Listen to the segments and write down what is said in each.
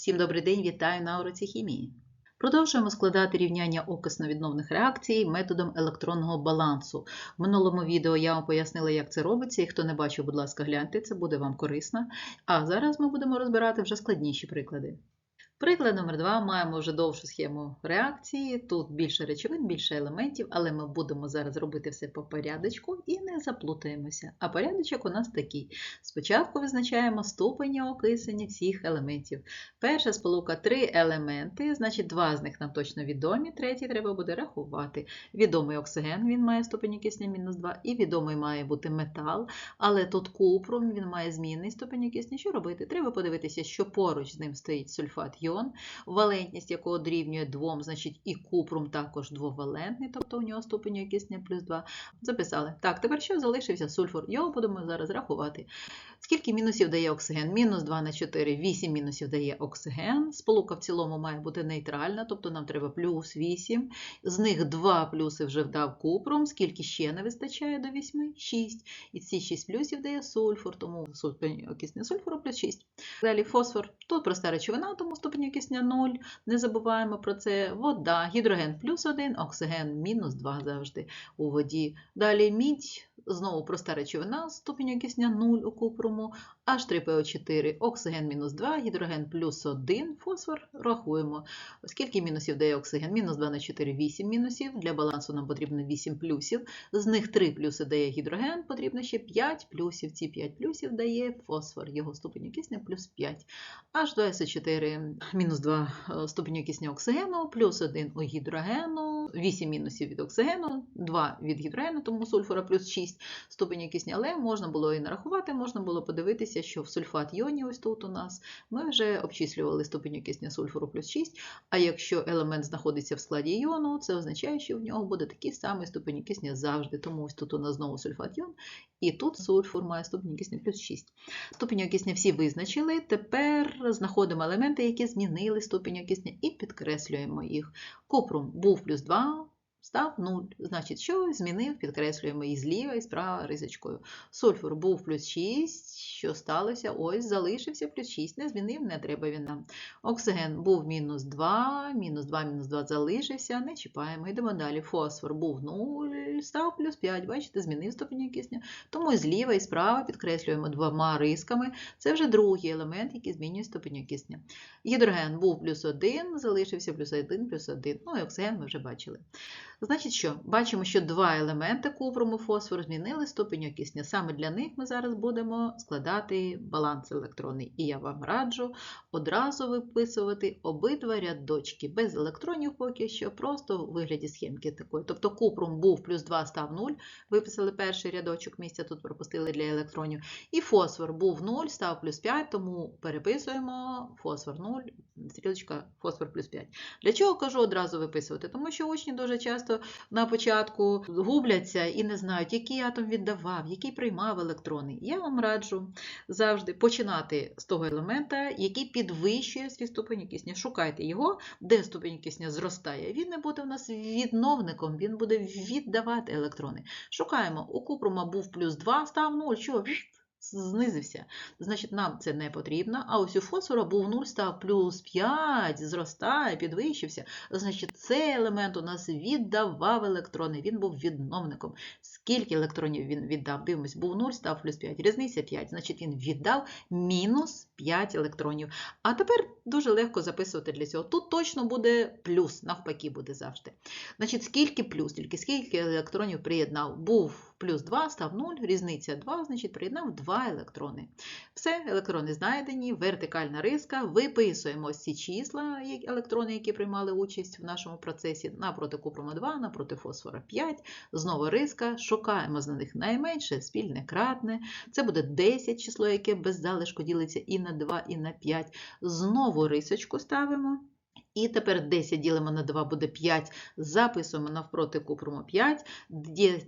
Всім добрий день, вітаю на уроці хімії. Продовжуємо складати рівняння окисно-відновних реакцій методом електронного балансу. В минулому відео я вам пояснила, як це робиться, і хто не бачив, будь ласка, гляньте, це буде вам корисно. А зараз ми будемо розбирати вже складніші приклади. Приклад номер 2 маємо вже довшу схему реакції. Тут більше речовин, більше елементів, але ми будемо зараз робити все по порядочку і не заплутаємося. А порядочок у нас такий. Спочатку визначаємо ступені окисання всіх елементів. Перша сполука три елементи, значить два з них нам точно відомі, третій треба буде рахувати. Відомий оксиген, він має ступені кисня мінус 2, і відомий має бути метал, але тут купрум, він має змінний ступені кисня. Що робити? Треба подивитися, що поруч з ним стоїть сульфат йон, валентність якого дорівнює 2, значить і купрум також двовалентний, тобто у нього ступені кисня плюс 2. Записали. Так, тепер що залишився сульфур? Його будемо зараз рахувати. Скільки мінусів дає оксиген? Мінус 2 на 4, 8 мінусів дає оксиген. Сполука в цілому має бути нейтральна, тобто нам треба плюс 8. З них 2 плюси вже вдав купрум. Скільки ще не вистачає до 8? 6. І ці 6 плюсів дає сульфур, тому ступень окисня сульфуру плюс 6. Далі фосфор. Тут проста речовина, тому ступень окисня 0. Не забуваємо про це. Вода, гідроген плюс 1, оксиген мінус 2 завжди у воді. Далі мідь. Знову проста речовина, ступінь окисня 0 у купруму, H3PO4, оксиген мінус 2, гідроген плюс 1, фосфор рахуємо. Скільки мінусів дає оксиген? Мінус 2 на 4, 8 мінусів. Для балансу нам потрібно 8 плюсів. З них 3 плюси дає гідроген, потрібно ще 5 плюсів. Ці 5 плюсів дає фосфор, його ступінь окисня плюс 5. H2SO4, мінус 2 ступінь окисня оксигену, плюс 1 у гідрогену, 8 мінусів від оксигену, 2 від гідрогену, тому сульфура плюс 6 ступені кисня, але можна було і нарахувати, можна було подивитися, що в сульфат йоні ось тут у нас. Ми вже обчислювали ступеню кисня сульфуру плюс 6, а якщо елемент знаходиться в складі йону, це означає, що в нього буде такий самий ступені кисня завжди, тому ось тут у нас знову сульфат йон, і тут сульфур має ступінь кисня плюс 6. Ступінь кисня всі визначили, тепер знаходимо елементи, які змінили ступінь кисня і підкреслюємо їх. Купрум був плюс 2, став 0. Значить, що змінив, підкреслюємо і зліва, і справа ризочкою. Сульфур був плюс 6, що сталося? Ось залишився плюс 6, не змінив, не треба він нам. Оксиген був мінус 2, мінус 2, мінус 2 залишився, не чіпаємо. Йдемо далі. Фосфор був 0, став плюс 5, бачите, змінив ступінь кисня. Тому зліва, і справа підкреслюємо двома рисками. Це вже другий елемент, який змінює ступінь кисня. Гідроген був плюс 1, залишився плюс 1, плюс 1. Ну і оксиген ми вже бачили. Значить, що? Бачимо, що два елементи купруму фосфору змінили ступінь окисня. Саме для них ми зараз будемо складати баланс електронний. І я вам раджу одразу виписувати обидва рядочки, без електронів поки що, просто у вигляді схемки такої. Тобто купрум був плюс 2 став 0, виписали перший рядочок, місця тут пропустили для електронів. І фосфор був 0, став плюс 5, тому переписуємо фосфор 0, стрілочка фосфор плюс 5. Для чого кажу одразу виписувати? Тому що учні дуже часто на початку губляться і не знають, який атом віддавав, який приймав електрони. Я вам раджу завжди починати з того елемента, який підвищує свій ступень кисня. Шукайте його, де ступень кисня зростає. Він не буде у нас відновником, він буде віддавати електрони. Шукаємо, у купрума був плюс 2, став 0, що? Знизився. Значить, нам це не потрібно. А ось у фосфора був 0, став плюс 5, зростає, підвищився. Значить, цей елемент у нас віддавав електрони, він був відновником. Скільки електронів він віддав? Дивимось, був 0, став плюс 5. Різниця 5. Значить, він віддав мінус 5 електронів. А тепер дуже легко записувати для цього. Тут точно буде плюс, навпаки, буде завжди. Значить, скільки плюс, тільки скільки електронів приєднав? Був плюс 2 став 0, різниця 2, значить приєднав 2 електрони. Все, електрони знайдені, вертикальна риска, виписуємо ось ці числа, електрони, які приймали участь в нашому процесі, напроти купрума 2, напроти фосфора 5, знову риска, шукаємо з них найменше спільне кратне, це буде 10 число, яке без залишку ділиться і на 2, і на 5. Знову рисочку ставимо. І тепер 10 ділимо на 2 буде 5. Записуємо навпроти купруму 5.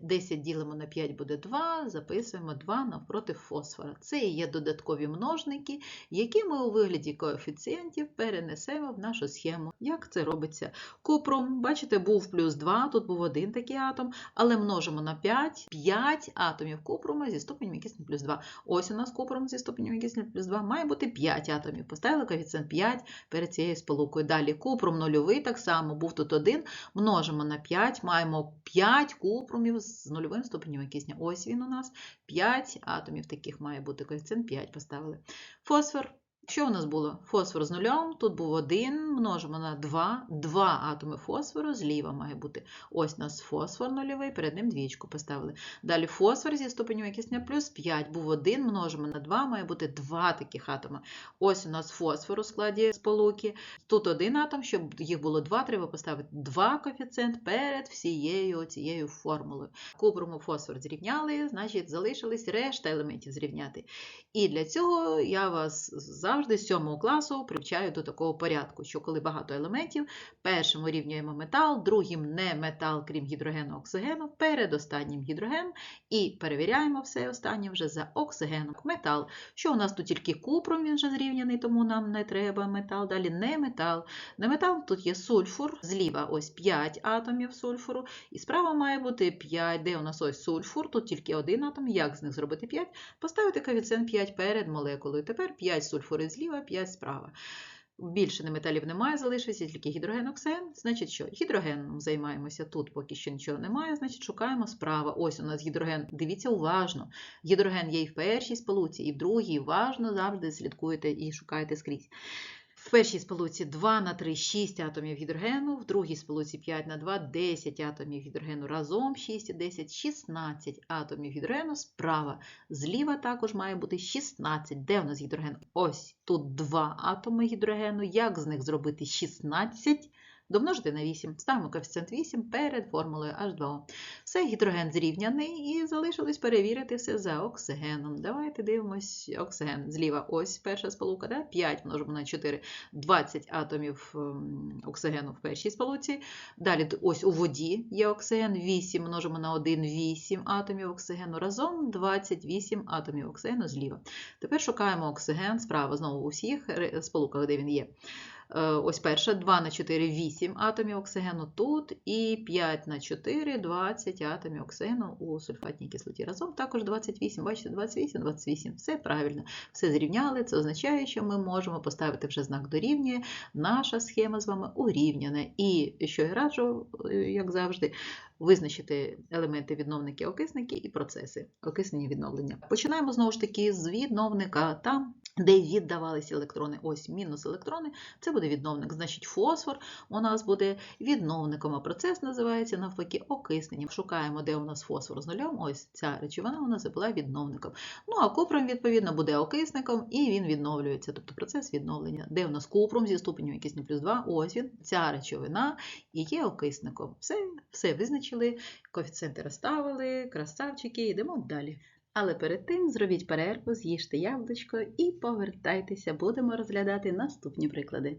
10 ділимо на 5 буде 2. Записуємо 2 навпроти фосфора. Це і є додаткові множники, які ми у вигляді коефіцієнтів перенесемо в нашу схему. Як це робиться? Купрум, бачите, був плюс 2, тут був один такий атом, але множимо на 5. 5 атомів купруму зі ступенем окисню плюс 2. Ось у нас купрум зі ступенем окисню плюс 2 має бути 5 атомів. Поставили коефіцієнт 5 перед цією сполукою. Далі купрум нульовий, так само був тут 1, множимо на 5, маємо 5 купрумів з нульовим ступенем кисня. Ось він у нас. 5 атомів таких має бути коефіцієнт 5 поставили. Фосфор. Що у нас було? Фосфор з нульом, тут був 1, множимо на 2, 2 атоми фосфору, зліва має бути. Ось у нас фосфор нульовий, перед ним двічку поставили. Далі фосфор зі ступенем окисня плюс 5, був 1, множимо на 2, має бути 2 таких атома. Ось у нас фосфор у складі сполуки. Тут один атом, щоб їх було 2, треба поставити 2 коефіцієнт перед всією цією формулою. Купруму фосфор зрівняли, значить залишились решта елементів зрівняти. І для цього я вас завжди з 7 класу привчаю до такого порядку, що коли багато елементів, першим урівнюємо метал, другим не метал, крім гідрогену оксигену, передостаннім гідроген, і перевіряємо все останнє вже за оксигеном. Метал. Що у нас тут тільки купрум, він вже зрівняний, тому нам не треба метал. Далі не метал. Не метал тут є сульфур, зліва ось 5 атомів сульфуру, і справа має бути 5. Де у нас ось сульфур? Тут тільки один атом. Як з них зробити 5? Поставити коефіцієнт 5 перед молекулою. Тепер 5 сульфурів зліва, 5 справа. Більше неметалів немає, залишився тільки гідроген оксиген. Значить, що? Гідрогеном займаємося. Тут поки що нічого немає, значить шукаємо справа. Ось у нас гідроген. Дивіться уважно. Гідроген є і в першій сполуці, і в другій. Уважно завжди слідкуєте і шукаєте скрізь. В першій сполуці 2 на 3 6 атомів гідрогену, в другій сполуці 5 на 2 10 атомів гідрогену разом 6 і 10 16 атомів гідрогену справа. Зліва також має бути 16. Де у нас гідроген? Ось тут 2 атоми гідрогену. Як з них зробити 16? Домножити на 8. Ставимо коефіцієнт 8 перед формулою H2O. Все, гідроген зрівняний і залишилось перевірити все за оксигеном. Давайте дивимось оксиген. Зліва ось перша сполука, да? 5 множимо на 4, 20 атомів ем, оксигену в першій сполуці. Далі ось у воді є оксиген, 8 множимо на 1, 8 атомів оксигену. Разом 28 атомів оксигену зліва. Тепер шукаємо оксиген справа, знову у всіх сполуках, де він є. Е, Ось перша 2 на 4 8 атомів оксигену тут, і 5 на 4 20 атомів оксигену у сульфатній кислоті. Разом також 28. Бачите, 28, 28. Все правильно. Все зрівняли. Це означає, що ми можемо поставити вже знак дорівнює. Наша схема з вами урівняна. І що я раджу, е, як завжди, визначити елементи відновники окисники і процеси окиснення відновлення. Починаємо знову ж таки з відновника. Там, де віддавалися електрони, ось мінус електрони, це буде відновник. Значить, фосфор у нас буде відновником, а процес називається навпаки окисненням. Шукаємо, де у нас фосфор з нульом. Ось ця речовина у нас була відновником. Ну а купрум, відповідно, буде окисником і він відновлюється, тобто процес відновлення. Де у нас купрум зі ступенем кисню плюс 2, ось він, ця речовина і є окисником. Все, все визначили, коефіцієнти розставили, красавчики, йдемо далі. Але перед тим зробіть перерву, з'їжте яблучко і повертайтеся, будемо розглядати наступні приклади.